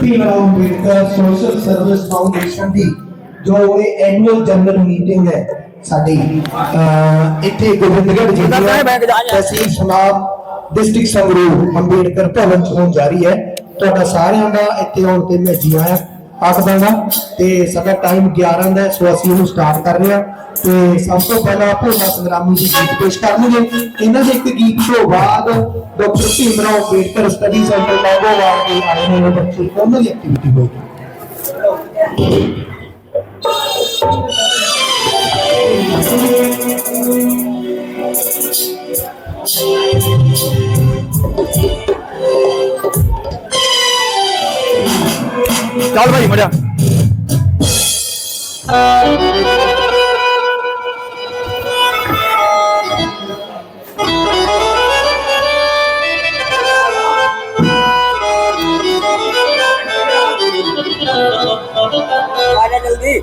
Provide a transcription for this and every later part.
Bhimrao Ambedkar social service foundation ਦੀ ਜੋ ਇਹ annual general meeting ਹੈ ਸਾਡੀ ਇੱਥੇ ਗੋਬਿੰਦਗੜ੍ਹ ਜ਼ਿਲ੍ਹਾ ਤਹਿਸੀਲ ਸੁਨਾਮ ਡਿਸਟ੍ਰਿਕਟ ਸੰਗਰੂਰ ਅੰਬੇਡਕਰ ਭਵਨ ਚ ਹੋਣ ਜਾਰੀ ਹੈ। ਤੁਹਾਡਾ ਸਾਰਿਆਂ ਦਾ ਇੱਥੇ ਆਉਣ ਤੇ ਮੈਂ ਜੀ ਆਇਆਂ। ਆਖਦਾ ਹਾਂ ਤੇ ਸਾਡਾ ਟਾਈਮ 11 ਦਾ ਹੈ, ਸੋ ਅਸੀਂ ਇਹਨੂੰ ਸਟਾਰਟ ਕਰ ਰਹੇ ਹਾਂ। ਤੇ ਸਭ ਤੋਂ ਪਹਿਲਾਂ ਭੋਲਾ ਸੰਗਰਾਮੀ ਜੀ ਗੀਤ ਪੇਸ਼ ਕਰਨਗੇ। ਇਹਨਾਂ ਦੇ ਇੱਕ ਗੀਤ ਤੋਂ ਬਾਅਦ doctor Bhimrao Ambedkar study centre Longowal ਦੇ ਆਏ ਨੇ ਬੱਚੇ ਉਹਨਾਂ ਦੀ ਐਕਟੀਵਿਟੀ ਹੋਏਗੀ ਚੱਲ ਭਾਈ ਮੜਿਆ ਆ ਜਾ ਜਲਦੀ।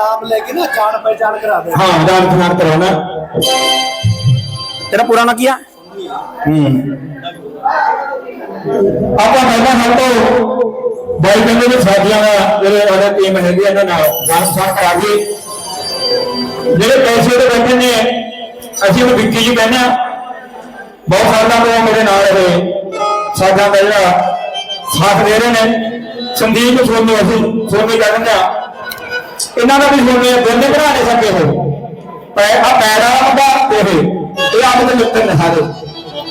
ਨਾਮ ਲੈ ਕੇ ਨਾ ਜਾਣ ਪਹਿਚਾਣ ਕਰਾ ਦੇ। ਹਾਂ ਜਾਣ ਪਛਾਣ ਕਰਾਉਣਾ ਤੇਰਾ ਪੂਰਾ ਨਾਂ ਕੀ ਆ? ਹੂੰ। ਆਪਾਂ ਪਹਿਲਾਂ ਸਭ ਤੋਂ ਬਾਈ ਕਹਿੰਦੇ ਨੇ ਸਾਡੀਆਂ ਦਾ ਜਿਹੜੇ ਉਹਦਾ ਟੀਮ ਹੈਗੀ ਆ, ਇਹਨਾਂ ਨਾਲ ਜਾਣ ਪਛਾਣ ਕਰਾ ਕੇ ਜਿਹੜੇ ਪੈਸੇ ਦੇ ਬੈਠੇ ਨੇ ਅਸੀਂ ਉਹ ਵਿੱਕੀ ਜੀ ਕਹਿੰਦੇ ਆ ਬਹੁਤ ਸਾਲਾਂ ਤੋਂ ਮੇਰੇ ਨਾਲ ਰਹੇ। ਸਾਡਾ ਦਾ ਜਿਹੜਾ ਸਾਥ ਦੇ ਰਹੇ ਨੇ। ਸੰਦੀਪ ਸੋਨੀ ਅਸੀਂ ਸੋਨੀ ਕਹਿੰਦੇ ਆ ਇਹਨਾਂ ਦਾ ਵੀ ਸੋਨੀ ਦੋਨੇ ਭਰਾ ਨੇ ਸਕੇ ਹੋ ਪੈ ਆ ਪੈਰ ਵਾਲਾ ਇਹ ਇਹ ਆਪ ਦੇ ਮਿੱਤਰ ਨੇ ਸਾਰੇ।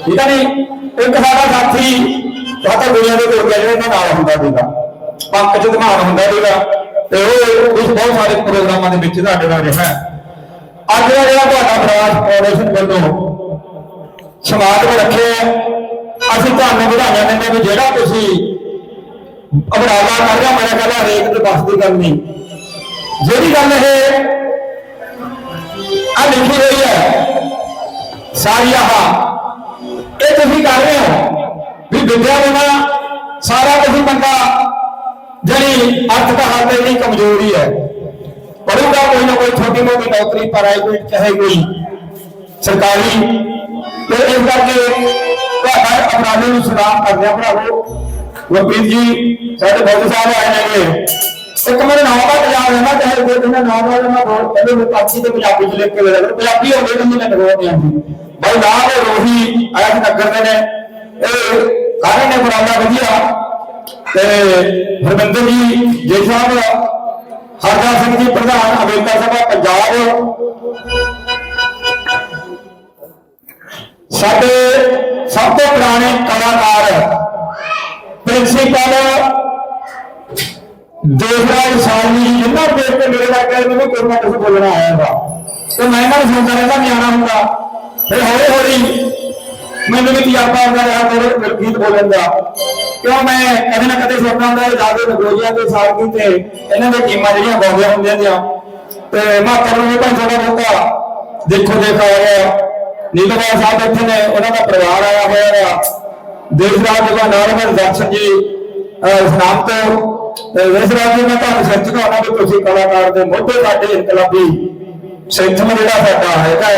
ਠੀਕ ਆ ਨਹੀਂ ਇੱਕ ਸਾਡਾ ਸਾਥੀ ਸਾਡਾ ਦੁਨੀਆ ਦੇ ਕੋਲ ਜਿਹੜਾ ਇਹਨਾਂ ਨਾਲ ਹੁੰਦਾ ਸੀਗਾ। ਪੰਕਜ ਧਮਾਨ ਹੁੰਦਾ ਸੀਗਾ। ਤੇ ਉਹ ਉਸ ਬਹੁਤ ਸਾਰੇ ਪ੍ਰੋਗਰਾਮਾਂ ਦੇ ਵਿੱਚ ਤੁਹਾਡੇ ਨਾਲ ਰਿਹਾ ਅੱਜ ਦਾ ਜਿਹੜਾ ਤੁਹਾਡਾ ਪ੍ਰਵਾਸ ਫਾਊਂਡੇਸ਼ਨ ਵੱਲੋਂ ਸਮਾਜ ਵਿੱਚ ਰੱਖਿਆ ਹੈ। ਅਸੀਂ ਤੁਹਾਨੂੰ ਵਧਾਈਆਂ ਦਿੰਦੇ ਹਾਂ ਵੀ ਜਿਹੜਾ ਤੁਸੀਂ ਅਪਰਾਧਾ ਕਰ ਰਿਹਾ ਮੇਰਾ ਕਹਿੰਦਾ ਹਰੇਕ ਦੇ ਬਸ ਦੀ ਗੱਲ ਨਹੀਂ। ਜਿਹੜੀ ਗੱਲ ਇਹ ਆ ਲਿਖੀ ਹੋਈ ਹੈ ਸਾਰੀ ਆਹ ਇਹ ਤੁਸੀਂ ਕਰ ਰਹੇ ਹੋ ਵੀ ਵਿਦਿਆ ਬਿਨਾ ਸਾਰਾ ਕੁਝ ਬੰਦਾ ਜਿਹੜੀ ਅਰਥ ਦਾ ਹੱਲ ਇੰਨੀ ਕਮਜ਼ੋਰੀ ਹੈ ਪੜੂਗਾ ਕੋਈ ਨਾ ਕੋਈ ਛੋਟੀ ਮੋਟੀ ਨੌਕਰੀ ਪ੍ਰਾਈਵੇਟ ਚਾਹੇ ਕੋਈ ਸਰਕਾਰੀ ਤੇ ਇਸ ਕਰਕੇ ਤੁਹਾਡਾ ਅਪਰਾਧੀ ਨੂੰ ਸਲਾਮ ਕਰਦੇ ਆ ਭਰਾਵੋ ਗੁਰਪ੍ਰੀਤ ਜੀ ਸਾਡੇ ਬਹੁਤ ਸਾਹਿਬ ਆਏ ਨੇ ਇੱਕ ਮੇਰੇ ਨਾਮ ਦਾ ਪੰਜਾਬ ਰਹਿੰਦਾ ਚਾਹੇ ਕੋਈ ਦਿਨ ਨਾਮ ਦਾ ਮੈਂ ਬਹੁਤ ਪਹਿਲੇ ਮੈਂ ਪਾਕੀ ਤੇ ਪੰਜਾਬੀ ਚ ਲਿਖ ਕੇ ਲਿਆ ਪੰਜਾਬੀ ਹੋਵੇ ਤਾਂ ਮੈਨੂੰ ਨਗਰੋਂ ਨਹੀਂ ਆਉਂਦੀ। ਬਾਈ ਨਾਮ ਹੈ ਰੋਹੀ ਆਇਆ ਨਗਰ ਦੇ ਨੇ। ਇਹ ਸਾਰੇ ਨੇ ਬਰਾਬਰ ਵਧੀਆ। ਤੇ ਹਰਮਿੰਦਰ ਜੀ, ਜੇ ਸਾਹਿਬ ਹਰਦਾ ਸਿੰਘ ਜੀ, ਪ੍ਰਧਾਨ, ਅਮਰੀਕਾ ਸਭਾ ਪੰਜਾਬ। ਸਾਡੇ ਸਭ ਤੋਂ ਪੁਰਾਣੇ ਕਲਾਕਾਰ, ਪ੍ਰਿੰਸੀਪਲ ਦੇਵਰਾਜ ਸਾਲੀ ਜੀ ਜਿੰਨਾ ਦੇਖ ਕੇ ਮੇਰੇ ਲੱਗ ਗਿਆ ਮੈਨੂੰ ਕੋਈ ਨਾ ਕੁਝ ਬੋਲਣਾ ਆਇਆ ਵਾ। ਤੇ ਮੈਂ ਇਹਨਾਂ ਨੂੰ ਸੁਣਦਾ ਰਹਿੰਦਾ, ਨਿਆਣਾ ਹੁੰਦਾ। ਫਿਰ ਹੌਲੀ ਹੌਲੀ ਮੈਨੂੰ ਵੀ ਤਜਰਬਾ ਆਉਂਦਾ ਰਿਹਾ ਮੇਰੇ ਗੀਤ ਬੋਲਣ ਦਾ। ਕਿਉਂ ਮੈਂ ਕਦੇ ਨਾ ਕਦੇ ਸੁਣਦਾ ਹੁੰਦਾ, ਇਹ ਨਗੋਜੀਆਂ ਦੇ ਸਾਲਗੀ ਤੇ ਇਹਨਾਂ ਦੇ ਟੀਮਾਂ ਜਿਹੜੀਆਂ ਗਾਉਂਦੀਆਂ ਹੁੰਦੀਆਂ ਦੀਆਂ ਤੇ ਮਾਤਰ ਨੂੰ ਵੀ ਭਾਈ ਥੋੜਾ ਦੇਖੋ, ਦੇਖ ਆ ਨੀਲਵਾਲ ਸਾਹਿਬ ਇੱਥੇ ਨੇ, ਉਹਨਾਂ ਦਾ ਪਰਿਵਾਰ ਆਇਆ ਹੋਇਆ ਆ ਦੇਸ਼ਰਾਜ ਦਾ ਨਾਮ ਹੈ ਦਰਸ਼ਨ ਜੀ ਸਨਾਮ ਤੋਂ ਤੇ ਦੇਸ਼ਰਾਜ ਜੀ ਮੈਂ ਤੁਹਾਨੂੰ ਸੱਚ ਕਹਾਂਗਾ ਵੀ ਤੁਸੀਂ ਕਲਾਕਾਰ ਦੇ ਮੋਢੇ ਸਾਡੇ ਇਨਕਲਾਬੀ ਸਿੱਖਮ ਜਿਹੜਾ ਸਾਡਾ ਹੈਗਾ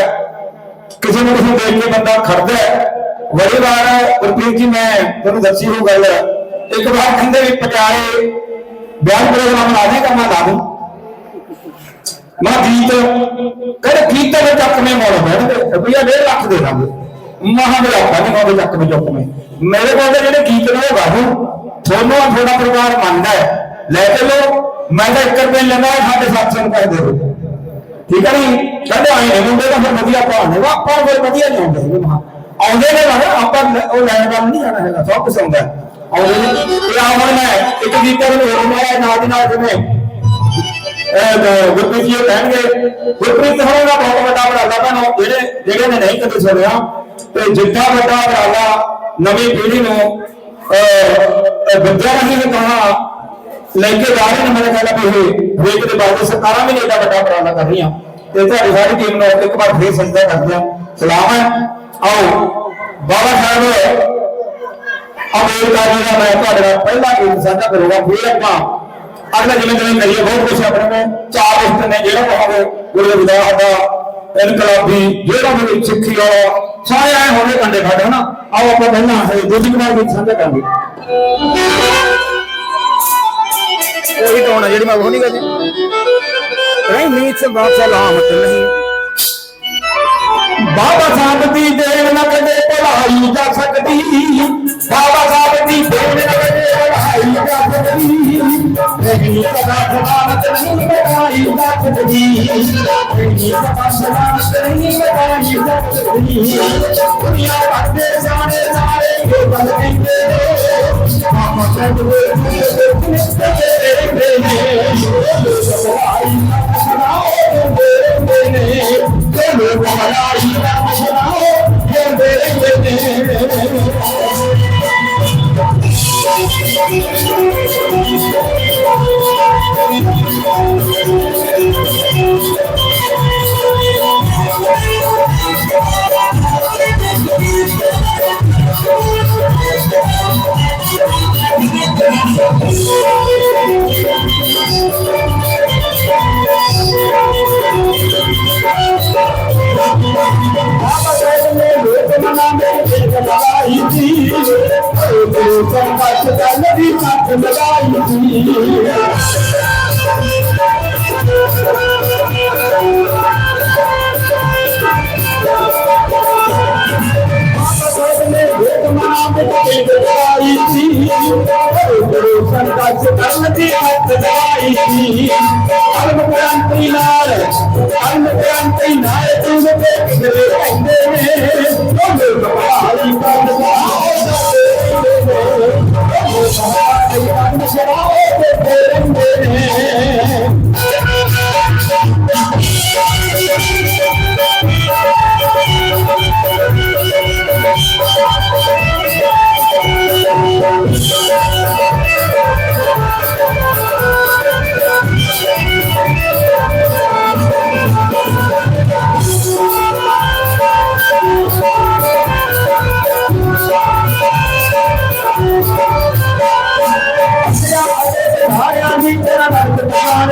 ਕਿਸੇ ਨੂੰ ਕਿਸੇ ਦੇਖ ਕੇ ਬੰਦਾ ਖੜਦਾ ਹੈ ਬੜੀ ਵਾਰ ਗੁਰਪ੍ਰੀਤ ਜੀ ਮੈਂ ਤੁਹਾਨੂੰ ਦੱਸੀ ਉਹ ਗੱਲ ਇੱਕ ਵਾਰ ਕਹਿੰਦੇ ਵੀ ਪਟਿਆਲੇ ਬਿਆਨ ਪ੍ਰੋਗਰਾਮ ਲਾ ਦੇਗਾ ਮੈਂ ਲਾ ਦੂੰ ਮੈਂ ਗੀਤ ਕਹਿੰਦੇ ਗੀਤ ਦੇ ਚੱਕ ਮੇ ਮੋੜ ਬੈਠਦੇ ਰੁਪਈਆ 1.5 ਲੱਖ ਦੇ ਦਾਂਗੇ ਮਹਾ ਮੇਰਾ ਨਹੀਂ ਮੋੜ ਚੱਕ ਮੇ ਚੁੱਕ ਮੇ ਮੇਰੇ ਕੋਲ ਜਿਹੜੇ ਗੀਤ ਨੇ ਉਹ ਗਾਹੂ ਤੁਹਾਨੂੰ ਆ ਥੋੜਾ ਪਰਿਵਾਰ ਮੰਨਦਾ ਹੈ। ਲੈ ਕੇ ਲੋ ਮੈਂ ਤਾਂ 1 ਰੁਪਏ ਲੈਣਾ ਸਾਡੇ 700 ਰੁਪਏ ਦੇ ਦਿਓ। ਠੀਕ ਹੈ ਨਹੀਂ ਕਹਿੰਦੇ ਆਏ ਮੁੰਡੇ ਤਾਂ ਫਿਰ ਵਧੀਆ ਭਾਣੇ ਵਾ ਆਪਾਂ ਫਿਰ ਵਧੀਆ ਨਹੀਂ ਆਉਂਦੇ ਆਉਂਦੇ ਨੇ ਨਾ ਆਪਾਂ ਉਹ ਲੈਣ ਵੱਲ ਨਹੀਂ ਜਾਣਾ ਹੈਗਾ, ਸਭ ਕੁਝ ਆਉਂਦਾ ਆਉਂਦੇ ਨੇ। ਇਹ ਆ ਹੁਣ ਮੈਂ ਇੱਕ ਗੀਤ ਨੂੰ ਹੋਰ ਮਾਇਆ ਨਾਲ ਦੀ ਨਾਲ ਜਿਵੇਂ ਗੁਰਪ੍ਰੀਤ ਜੀ ਕਹਿਣਗੇ, ਗੁਰਪ੍ਰੀਤ ਹੋਣਾ ਬਹੁਤ ਵੱਡਾ ਬਰਾਲਾ ਤੁਹਾਨੂੰ ਜਿਹੜੇ ਜਿਹੜੇ ਨੇ ਨਹੀਂ ਕਦੇ ਸੁਣਿਆ, ਤੇ ਜਿੱਦਾਂ ਵੱਡਾ ਬਰਾਲਾ ਨਵੀਂ ਪੀੜ੍ਹੀ ਨੂੰ ਅਹ ਵਿਦਿਆ ਰਾਹੀਂ ਵੀ ਕਹਾ ਲੈ ਕੇ ਜਾ ਰਹੇ ਨੇ ਮੇਰੇ ਖਿਆਲ ਆ ਵੀ ਇਹ ਵੇਖ ਦੇ ਬਾਅਦ ਸਰਕਾਰਾਂ ਵੀ ਏਡਾ ਵੱਡਾ ਉਪਰਾਲਾ ਕਰ ਰਹੀਆਂ ਤੇ ਤੁਹਾਡੀ ਸਾਰੀ ਟੀਮ ਨੂੰ ਇੱਕ ਵਾਰ ਫੇਰ ਸੰਜਾ ਕਰਦੇ ਹਾਂ ਸਲਾਮ ਹੈ ਆਓ ਬਾਬਾ ਸਾਹਿਬ ਅਮਰੀਕਾ ਜੀ ਦਾ ਮੈਂ ਤੁਹਾਡੇ ਨਾਲ ਪਹਿਲਾ ਗੀਤ ਸਾਂਝਾ ਕਰੂੰਗਾ ਫਿਰ ਆਪਾਂ ਅਗਲਾ ਜਿਵੇਂ ਜਿਵੇਂ ਕਰੀਏ ਬਹੁਤ ਕੁਝ ਆਪਣੇ ਕੋਲ ਚਾਰ ਰਿਸ਼ਤੇ ਨੇ ਜਿਹੜਾ ਕਹਾਂਗੇ ਗੁਰੂ ਸਾਰੇ ਆਏ ਹੋਣੇ ਕੰਡੇ ਖੜੇ ਹਨਾ? ਆਓ ਆਪਾਂ ਪਹਿਲਾਂ ਇਹ ਦੂਜੀ ਕੁਮਾਰ ਗੀਤ ਸਾਂਝਾ ਕਰਾਂਗੇ ਉਹੀ ਟੋਨ ਹੈ ਜਿਹੜੀ ਮੈਂ ਉਹ ਨਹੀਂ ਕਰਦੀ ਨਹੀਂ ਨੀਚ ਸੇ ਬਾਤ ਸਲਾਮਤ ਨਹੀਂ। ਬਾਬਾ ਸਾਹਿਬ ਦੀ ਦੇਣ ਨਾ ਕਦੇ ਭੁਲਾਈ ਜਾ ਸਕਦੀ। ਬਾਬਾ ਸਾਹਿਬ ਦੀ ਦੇਣ ਨਾ ਕਦੇ ਭੁਲਾਈ ਜਾ ਸਕਦੀ। ਨਹੀਂ ਕਦਾ ਸਲਾਮਤ ਨਹੀਂ ਮਿਟਾਈ ਜਾ ਸਕਦੀ। ਨਹੀਂ ਕਦਾ ਸਲਾਮਤ ਨਹੀਂ ਮਿਟਾਈ ਜਾ ਸਕਦੀ। ਦੁਨੀਆ ਵਾਸਤੇ ਜਾਣੇ ਸਾਰੇ ਇਹ ਗੱਲ ਕਹਿੰਦੇ ਨੇ ਬਾਬਾ ਸਾਹਿਬ ਸੀ ਉਹ ਸੰਗਤ ਦਾ ਨਦੀ ਮੱਤ ਲਗਾਈ ਸੀ ਬਾਬਾ ਸਾਹਿਬ ਨੇ ਲੋਕ ਮਨਾਉਂਦੇ ਇੱਕ ਲੜਾਈ ਸੀ ਉਹ ਸੰਗਤ ਦਾ ਨਦੀ ਮੱਤ ਲਗਾਈ ਸੀ ਅਲਮ ਕ੍ਰਾਂਤੀ ਨਾਲ ਅਲਮ ਕ੍ਰਾਂਤੀ ਨਾਲ ਤੂੰ ਤੇ ਕਿਹੜੇ ਰਹਿੰਦੇ ਨੇ ਸਾਰਿਆਂ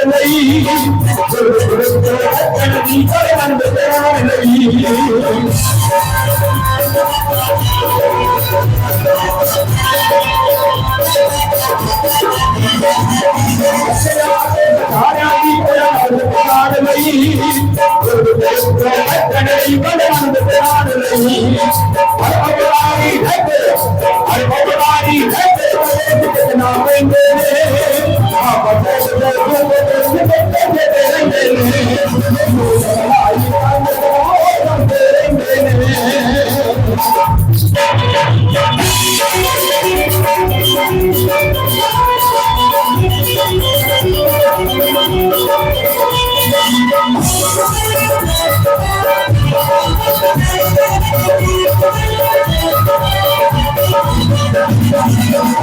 ਲਈ ਗੁਰੂ ਗੁਰੂ ਗੁਰੂ ਦੀ ਤੇਰਾ ਨੰਦ ਪਾਣ ਲਈ ਸਾਰਿਆਂ ਦੀ ਤੇਰਾ ਨੰਦ ਪਾਣ ਲਈ ਗੁਰੂ ਗੁਰੂ ਗੁਰੂ ਦੀ ਤੇਰਾ ਨੰਦ ਪਾਣ ਲਈ ਹਰ ਅਗਰਾਈ ਹੈ ਹਰ ਅਗਰਾਈ ਹੈ ਕਿਤਨਾ ਪੈਂਦੇ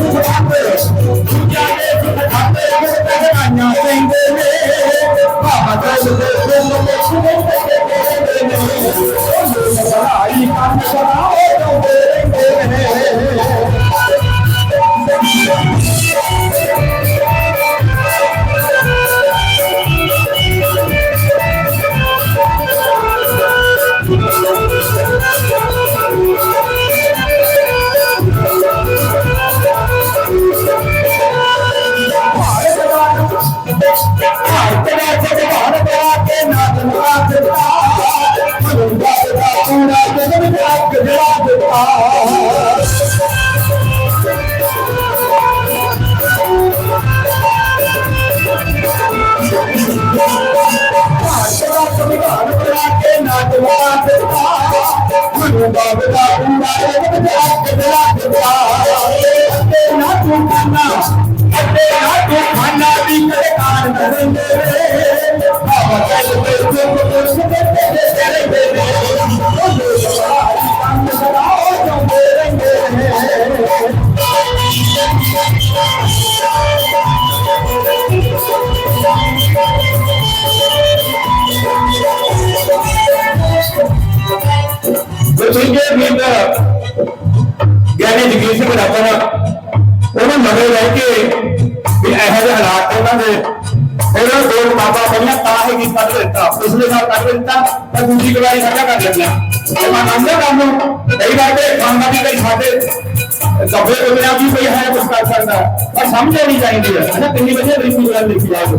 ਦੂਜਿਆਂ ਦੇ ਸੁਖ ਖਾਤੇ ਦੂਜਿਆਂ ਦੇ ਸੁਖ ਖਾਤੇ ਅਗਰ ਪਹਿਰਾਈਆਂ ਪੈਂਦੇ ਨੇ ਬਾਬਾ ਸਾਹਿਬ ਦੇ ਦਿਲ ਵਿੱਚ ਸੁਖ ਨੇ ਉਹ ਲੜਾਈ ਕੰਮ ਕਰਾਓ Get me the, get me the, get me the, ਮਗਰ ਰਹਿ ਕੇ ਵੀ ਇਹੋ ਜਿਹੇ ਹਾਲਾਤ ਉਹਨਾਂ ਦੇ। ਉਹਨਾਂ ਦੋ ਬਾਬਾ ਪਹਿਲਾਂ ਤਾਂ ਹੀ ਕੀ ਕੱਢ ਦਿੱਤਾ। ਪਿਛਲੇ ਸਾਲ ਕੱਢ ਦਿੱਤਾ, ਤਾਂ ਦੂਜੀ ਵਾਰੀ ਸਾਡਾ ਕਰ ਲੈਂਦਾ। ਤੇ ਮੈਂ ਮੰਨਦਾ ਕੰਮ ਕਈ ਵਾਰ ਤੇ ਖਾਣਾ ਵੀ ਕਈ ਸਾਡੇ ਦੱਬੇ ਉਹਨਾਂ ਵੀ ਕੋਈ ਹੈ ਕੁਝ ਕਰ ਸਕਦਾ। ਪਰ ਸਮਝ ਨਹੀਂ ਚਾਹੀਦੀ ਹੈ। ਨਾ ਕਿੰਨੀ ਵਧੀਆ ਰੀਤੀ ਨਾਲ ਲਿਖੀ ਜਾਵੇ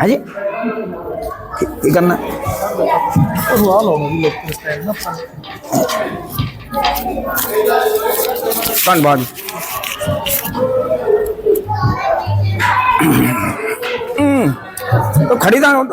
ਹਾਂਜੀ? ਕੀ ਕਰਨਾ? ਰੁਆ ਲਓ ਮੈਂ ਲੋਕ ਸਟੈਂਡ ਨਾ ਧੰਨਵਾਦ ਖੜੀ ਤਾਂ।